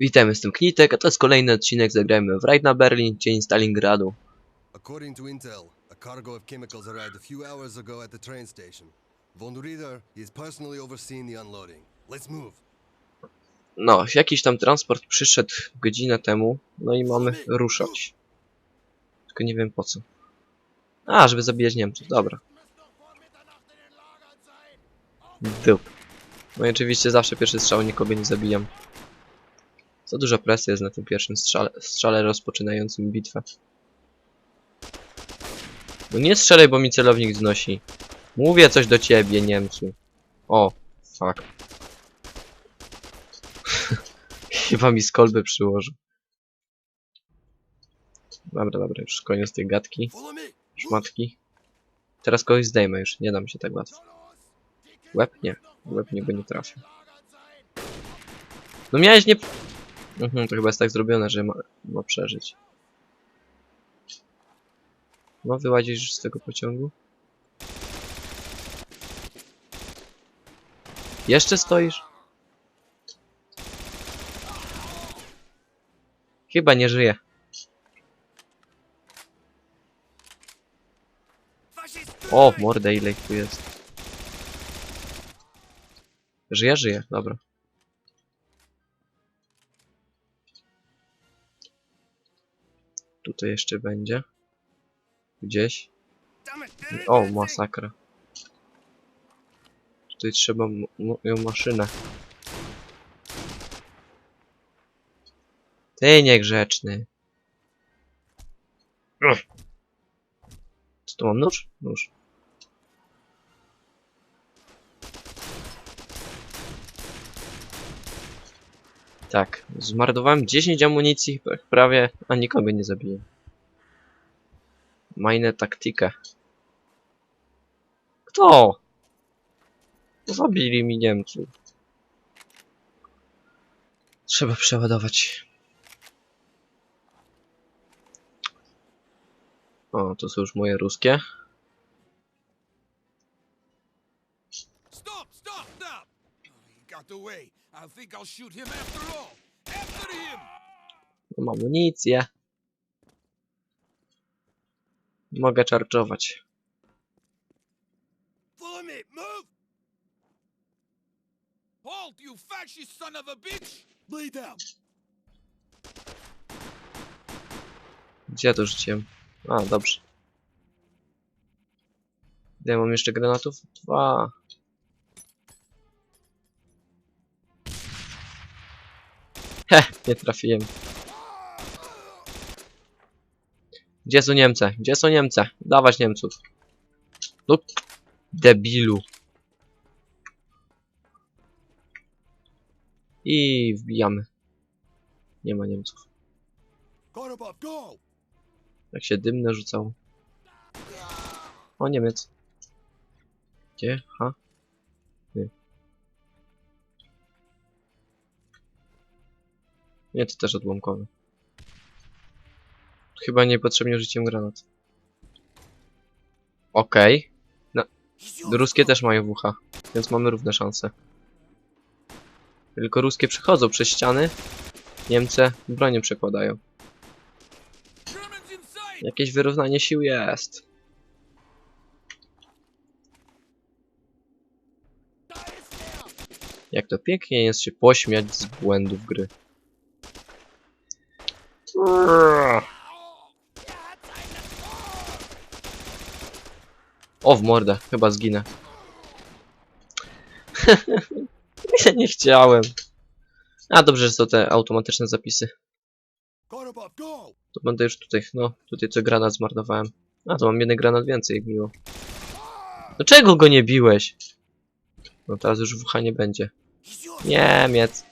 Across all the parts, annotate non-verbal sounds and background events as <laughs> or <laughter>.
Witam, jestem Knitek, a to jest kolejny odcinek Zagrajmy w Raid na Berlin, dzień Stalingradu. According to intel, a cargo of chemicals arrived a few hours ago at the train station. Von Rieder is personally overseeing the unloading. Let's move. No, jakiś tam transport przyszedł godzinę temu, no i mamy ruszać. Tylko nie wiem po co. A, żeby zabijać Niemców, dobra. Dup. No i oczywiście zawsze pierwszy strzał nikogo nie zabijam. Za duża presja jest na tym pierwszym strzale, strzale rozpoczynającym bitwę. No nie strzelaj, bo mi celownik znosi. Mówię coś do ciebie, Niemcu. O, fuck. <laughs> Chyba mi z kolby przyłożył. Dobra, dobra, już koniec tej gadki. Szmatki. Teraz kogoś zdejmę już, nie dam się tak łatwo. Łeb? Nie. Łeb niego nie trafił. No miałeś nie... Mhm, to chyba jest tak zrobione, że ma, ma przeżyć. No, wyłazisz z tego pociągu? Jeszcze stoisz? Chyba nie żyje. O, mordę, ile ich tu jest. Żyje, żyje, dobra. Tutaj jeszcze będzie. Gdzieś. O, masakra. Tutaj trzeba moją maszynę. Ty niegrzeczny. Co tu mam nóż? Nóż. Tak, zmarnowałem 10 amunicji prawie, a nikogo nie zabiję. Majne taktykę. Kto? Zabili mi Niemców. Trzeba przeładować. O, to są już moje ruskie. Stop! Stop! Stop! He got away. I think I'll shoot him after all. After him! Mam amunicję. Mogę czarczować. Follow me. Move. Halt, you fascist son of a bitch! Lay down. Gdzie ja to rzuciłem? A, dobrze. Ile mam jeszcze granatów? Dwa. He, nie trafiłem. Gdzie są Niemcy? Gdzie są Niemcy? Dawać Niemców. No, debilu. I wbijamy. Nie ma Niemców. Jak się dym narzucał. O, Niemiec. Gdzie? Ha? Nie, to też odłamkowy. Chyba niepotrzebnie rzuciłem granat. Okej. Ruskie też mają WH, więc mamy równe szanse. Tylko ruskie przechodzą przez ściany. Niemcy bronię przekładają. Jakieś wyrównanie sił jest. Jak to pięknie jest się pośmiać z błędów gry. O, w mordę. Chyba zginę. <laughs> Ja nie chciałem. A, dobrze, że są te automatyczne zapisy. To będę już tutaj, no, tutaj co granat zmarnowałem. A, to mam jeden granat więcej, miło. Dlaczego go nie biłeś? No teraz już WH nie będzie. Niemiec.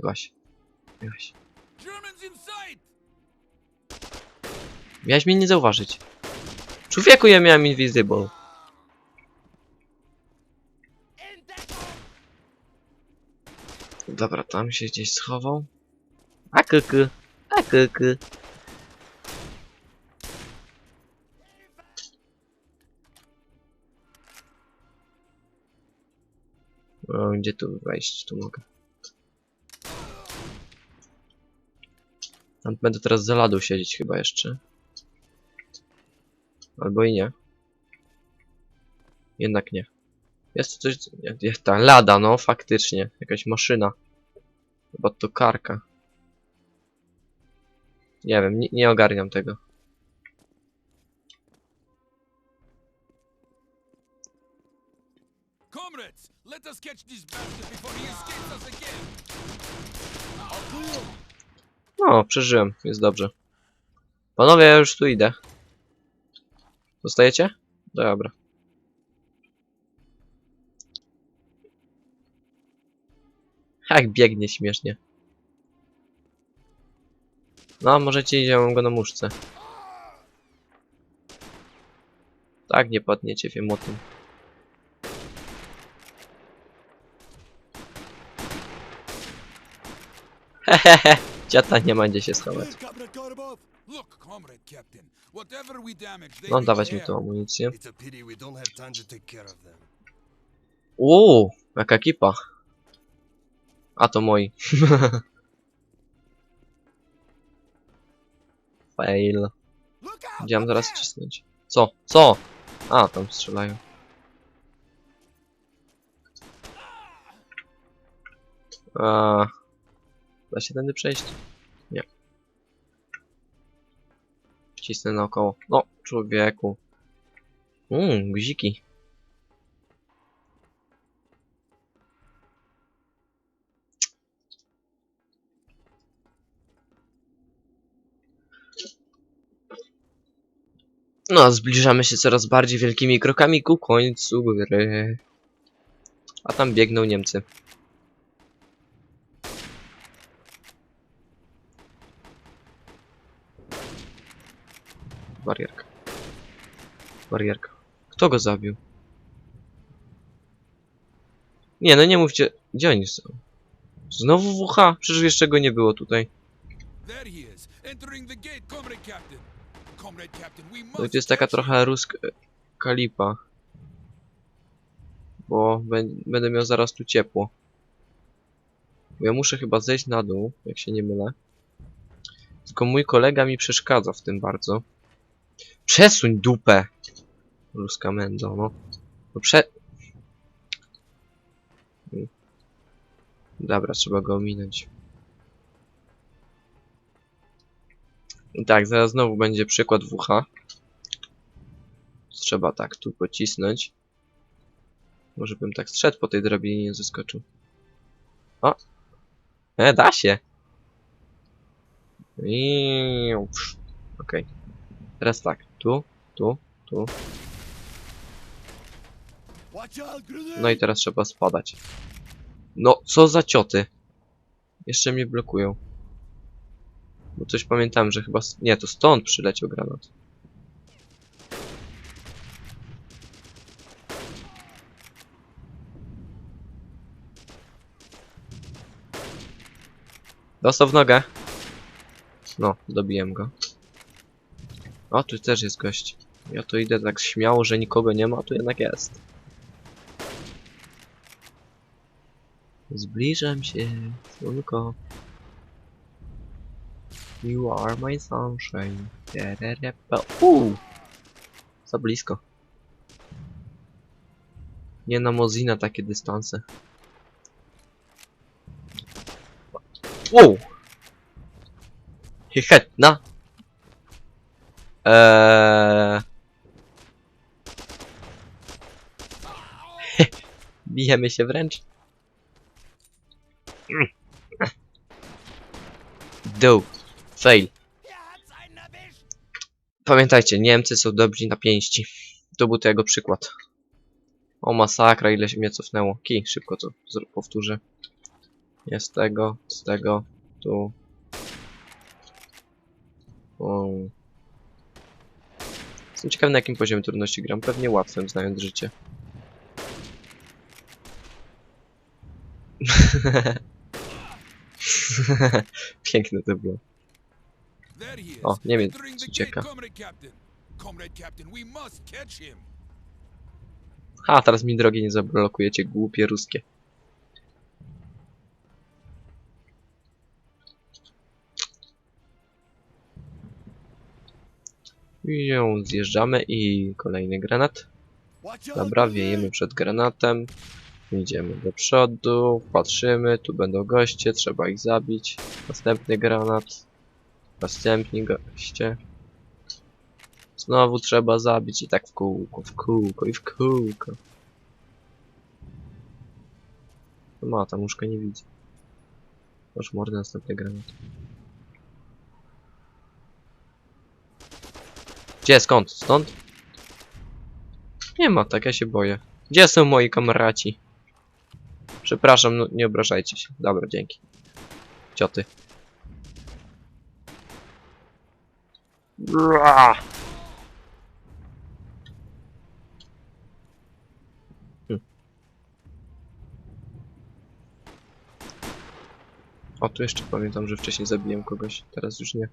Byłaś. Byłaś. Miałeś mnie nie zauważyć. Człowieku, ja miałem invisible. Dobra, tam się gdzieś schował. A kuku, a kuku. O, gdzie tu wejść? Tu mogę. Będę teraz za ladą siedzieć chyba jeszcze. Albo i nie. Jednak nie. Jest to coś... Jak ta lada, no faktycznie. Jakaś maszyna. Chyba to karka. Nie wiem, nie, ogarniam tego. Let us catch this bastard before he escapes us again. No, przeżyłem, jest dobrze. Panowie, ja już tu idę. Zostajecie? Dobra. Jak biegnie śmiesznie. No, możecie iść, ja mam go na muszce. Tak, nie padniecie, wiem o tym. Hehehe, ciata nie ma gdzie się schować. No, dawać mi tą amunicję. Uuu, jaka ekipa. A to moi. <laughs> Fail. Gdzie mam zaraz cisnąć? Co? Co? A, tam strzelają. A, da się tędy przejść? Nie. Cisnę naokoło. No, człowieku. Mmm, guziki. No, zbliżamy się coraz bardziej wielkimi krokami ku końcu gry. A tam biegną Niemcy. Barierka. Barierka. Kto go zabił? Nie, no nie mówcie. Gdzie oni są? Znowu WH? Przecież jeszcze go nie było tutaj. To jest taka trochę ruska kalipa. Bo bę- będę miał zaraz tu ciepło. Bo ja muszę chyba zejść na dół, jak się nie mylę. Tylko mój kolega mi przeszkadza w tym bardzo. Przesuń dupę! Ruska mendo, no. no prze... Dobra, trzeba go ominąć. Tak, zaraz znowu będzie przykład WH. Trzeba tak tu pocisnąć. Może bym tak strzedł po tej drabinie nie zeskoczył. O! E, da się! I... Okej. Teraz tak, tu, tu, tu. No i teraz trzeba spadać. No, co za cioty. Jeszcze mnie blokują. Bo coś pamiętam, że chyba... Nie, to stąd przyleciał granat. Dostał w nogę. No, dobiłem go. O, tu też jest gość. Ja tu idę tak śmiało, że nikogo nie ma, a tu jednak jest. Zbliżam się, słonko. You are my sunshine. Uuu! Za blisko. Nie na Mozina takie dystanse. Wow! Hechetna! Eee... <laughs> Bijemy się wręcz. Dół. Fail. Pamiętajcie, Niemcy są dobrzy na pięści. To był tego przykład. O masakra, ile się mnie cofnęło. Ki, szybko to powtórzę. Jest tego, z tego, tu. O. Jestem ciekawy na jakim poziomie trudności gram. Pewnie łatwym, znając życie. <laughs> Piękne to było. O, Niemiec ucieka. Ha, teraz mi drogi nie zablokujecie, głupie ruskie. I ją zjeżdżamy i kolejny granat. Dobra, wiejemy przed granatem. Idziemy do przodu, patrzymy, tu będą goście, trzeba ich zabić. Następny granat. Następni goście. Znowu trzeba zabić i tak w kółko, w kółko i w kółko. No ma, tam łóżka nie widzę. Masz mordę, następny granat. Gdzie, skąd? Stąd? Nie ma, tak ja się boję. Gdzie są moi kamraci? Przepraszam, no, nie obrażajcie się. Dobra, dzięki. Cioty. Hm. O, tu jeszcze pamiętam, że wcześniej zabiłem kogoś. Teraz już nie.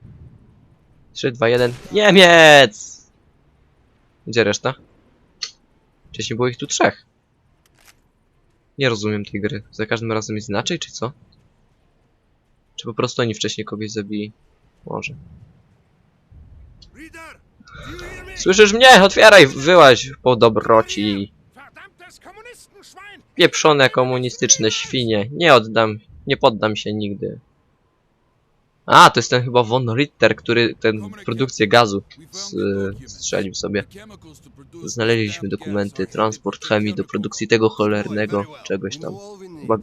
3, 2, 1. Niemiec! Gdzie reszta? Wcześniej było ich tu trzech. Nie rozumiem tej gry. Za każdym razem jest inaczej, czy co? Czy po prostu oni wcześniej kogoś zabili? Może. Słyszysz mnie? Otwieraj! Wyłaź po dobroci. Pieprzone komunistyczne świnie. Nie oddam, nie poddam się nigdy. A, to jest ten chyba Von Ritter, który ten produkcję gazu y, strzelił sobie. Znaleźliśmy dokumenty, transport chemii do produkcji tego cholernego czegoś tam. Chyba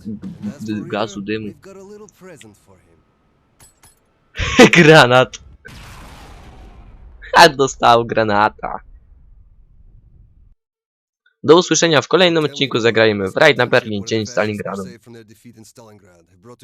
gazu, dymu. <laughs> Granat. Dostał granata. Do usłyszenia w kolejnym odcinku zagrajmy w Raid na Berlin, Dzień Stalingradu.